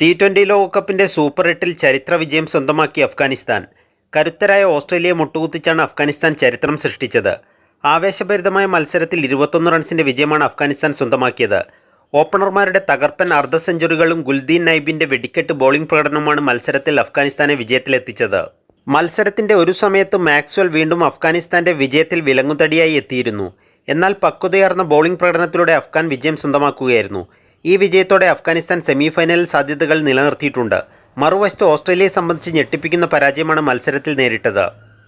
T twenty ലോകകപ്പിന്റെ super എട്ടിൽ ചരിത്ര വിജയം സ്വന്തമാക്കി അഫ്ഗാനിസ്ഥാൻ. കരുത്തരായ ഓസ്ട്രേലിയയെ മുട്ടുകുത്തിച്ചാണ് അഫ്ഗാനിസ്ഥാൻ ചരിത്രം സൃഷ്ടിച്ചത്. ആവേശഭരിതമായ മത്സരത്തിൽ ഇരുപത്തൊന്ന് റൺസിന്റെ വിജയമാണ് അഫ്ഗാനിസ്ഥാൻ സ്വന്തമാക്കിയത്. ഓപ്പണർമാരുടെ തകർപ്പൻ അർദ്ധ സെഞ്ചുറികളും ഗുൽദീൻ നൈബിന്റെ വെടിക്കെട്ട് ബോളിംഗ് പ്രകടനവുമാണ് മത്സരത്തിൽ അഫ്ഗാനിസ്ഥാനെ വിജയത്തിലെത്തിച്ചത്. മത്സരത്തിന്റെ ഒരു സമയത്ത് മാക്സ്വൽ വീണ്ടും അഫ്ഗാനിസ്ഥാന്റെ വിജയത്തിൽ വിലങ്ങുതടിയായി എത്തിയിരുന്നു. എന്നാൽ പക്വതയാർന്ന ബോളിംഗ് പ്രകടനത്തിലൂടെ അഫ്ഗാൻ വിജയം സ്വന്തമാക്കുകയായിരുന്നു. ഈ വിജയത്തോടെ അഫ്ഗാനിസ്ഥാൻ സെമിഫൈനൽ സാധ്യതകൾ നിലനിർത്തിയിട്ടുണ്ട്. മറുവശത്ത് ഓസ്ട്രേലിയയെ സംബന്ധിച്ച് ഞെട്ടിപ്പിക്കുന്ന പരാജയമാണ് മത്സരത്തിൽ നേരിട്ടത്.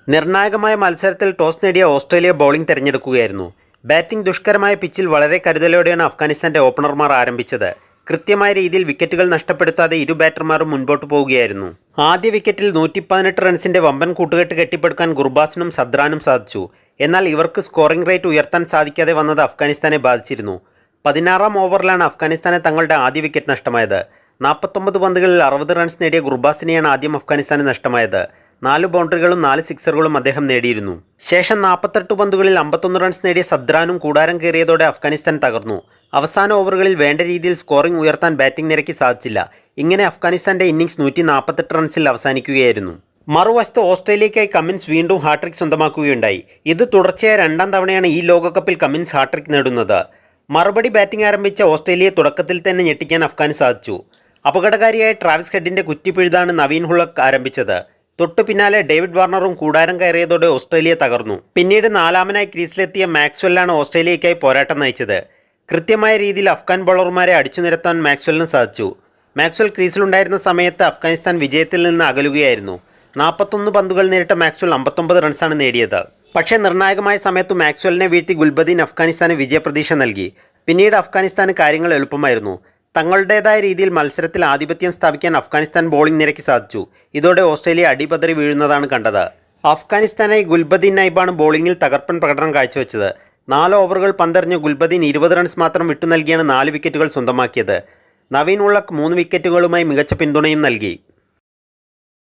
നിർണായകമായ മത്സരത്തിൽ ടോസ് നേടിയ ഓസ്ട്രേലിയ ബോളിംഗ് തിരഞ്ഞെടുക്കുകയായിരുന്നു. ബാറ്റിംഗ് ദുഷ്കരമായ പിച്ചിൽ വളരെ കരുതലോടെയാണ് അഫ്ഗാനിസ്ഥാന്റെ ഓപ്പണർമാർ ആരംഭിച്ചത്. കൃത്യമായ രീതിയിൽ വിക്കറ്റുകൾ നഷ്ടപ്പെടുത്താതെ ഇരു ബാറ്റർമാരും മുൻപോട്ട് പോവുകയായിരുന്നു. ആദ്യ വിക്കറ്റിൽ നൂറ്റി പതിനെട്ട് റൺസിന്റെ വമ്പൻ കൂട്ടുകെട്ട് കെട്ടിപ്പടുക്കാൻ ഗുർബാസിനും സദ്രാനും സാധിച്ചു. എന്നാൽ ഇവർക്ക് സ്കോറിംഗ് റേറ്റ് ഉയർത്താൻ സാധിക്കാതെ വന്നത് അഫ്ഗാനിസ്ഥാനെ ബാധിച്ചിരുന്നു. പതിനാറാം ഓവറിലാണ് അഫ്ഗാനിസ്ഥാനെ തങ്ങളുടെ ആദ്യ വിക്കറ്റ് നഷ്ടമായത്. നാൽപ്പത്തൊമ്പത് പന്തുകളിൽ അറുപത് റൺസ് നേടിയ ഗുർബാസിനെയാണ് ആദ്യം അഫ്ഗാനിസ്ഥാന് നഷ്ടമായത്. നാല് ബൗണ്ടറികളും നാല് സിക്സറുകളും അദ്ദേഹം നേടിയിരുന്നു. ശേഷം നാൽപ്പത്തെട്ട് പന്തുകളിൽ അമ്പത്തൊന്ന് റൺസ് നേടിയ സദ്രാനും കൂടാരം കയറിയതോടെ അഫ്ഗാനിസ്ഥാൻ തകർന്നു. അവസാന ഓവറുകളിൽ വേണ്ട രീതിയിൽ സ്കോറിംഗ് ഉയർത്താൻ ബാറ്റിംഗ് നിരക്ക് സാധിച്ചില്ല. ഇങ്ങനെ അഫ്ഗാനിസ്ഥാന്റെ ഇന്നിംഗ്സ് നൂറ്റി നാൽപ്പത്തെട്ട് റൺസിൽ അവസാനിക്കുകയായിരുന്നു. മറുവശത്ത് ഓസ്ട്രേലിയയ്ക്കായി കമ്മിൻസ് വീണ്ടും ഹാട്രിക് സ്വന്തമാക്കുകയുണ്ടായി. ഇത് തുടർച്ചയായ രണ്ടാം തവണയാണ് ഈ ലോകകപ്പിൽ കമ്മിൻസ് ഹാട്രിക് നേടുന്നത്. മറുപടി ബാറ്റിംഗ് ആരംഭിച്ച ഓസ്ട്രേലിയയെ തുടക്കത്തിൽ തന്നെ ഞെട്ടിക്കാൻ അഫ്ഗാൻ സാധിച്ചു. അപകടകാരിയായ ട്രാവിസ് ഹെഡിന്റെ കുറ്റിപ്പിഴുതാണ് നവീൻ ഹുളക് ആരംഭിച്ചത്. തൊട്ടു പിന്നാലെ ഡേവിഡ് വാർണറും കൂടാരം കയറിയതോടെ ഓസ്ട്രേലിയ തകർന്നു. പിന്നീട് നാലാമനായി ക്രീസിലെത്തിയ മാക്സ്വെല്ലാണ് ഓസ്ട്രേലിയയ്ക്കായി പോരാട്ടം നയിച്ചത്. കൃത്യമായ രീതിയിൽ അഫ്ഗാൻ ബോളർമാരെ അടിച്ചു നിരത്താൻ മാക്സ്വെല്ലിന് സാധിച്ചു. മാക്സ്വൽ ക്രീസിലുണ്ടായിരുന്ന സമയത്ത് അഫ്ഗാനിസ്ഥാൻ വിജയത്തിൽ നിന്ന് അകലുകയായിരുന്നു. നാൽപ്പത്തൊന്ന് പന്തുകൾ നേരിട്ട മാക്സ്വൽ അമ്പത്തൊമ്പത് റൺസാണ് നേടിയത്. പക്ഷേ നിർണായകമായ സമയത്ത് മാക്സ്വലിനെ വീഴ്ത്തി ഗുൽബദീൻ അഫ്ഗാനിസ്ഥാന് വിജയപ്രതീക്ഷ നൽകി. പിന്നീട് അഫ്ഗാനിസ്ഥാന് കാര്യങ്ങൾ എളുപ്പമായിരുന്നു. തങ്ങളുടേതായ രീതിയിൽ മത്സരത്തിൽ ആധിപത്യം സ്ഥാപിക്കാൻ അഫ്ഗാനിസ്ഥാൻ ബോളിംഗ് നിരക്ക് സാധിച്ചു. ഇതോടെ ഓസ്ട്രേലിയ അടിപതറി വീഴുന്നതാണ് കണ്ടത്. അഫ്ഗാനിസ്ഥാനായി ഗുൽബദീൻ നൈബാണ് ബോളിംഗിൽ തകർപ്പൻ പ്രകടനം കാഴ്ചവെച്ചത്. നാല് ഓവറുകൾ പന്തെറിഞ്ഞ ഗുൽബദീൻ ഇരുപത് റൺസ് മാത്രം വിട്ടു നൽകിയാണ് നാല് വിക്കറ്റുകൾ സ്വന്തമാക്കിയത്. നവീൻ ഉള്ളക്ക് മൂന്ന് വിക്കറ്റുകളുമായി മികച്ച പിന്തുണയും നൽകി.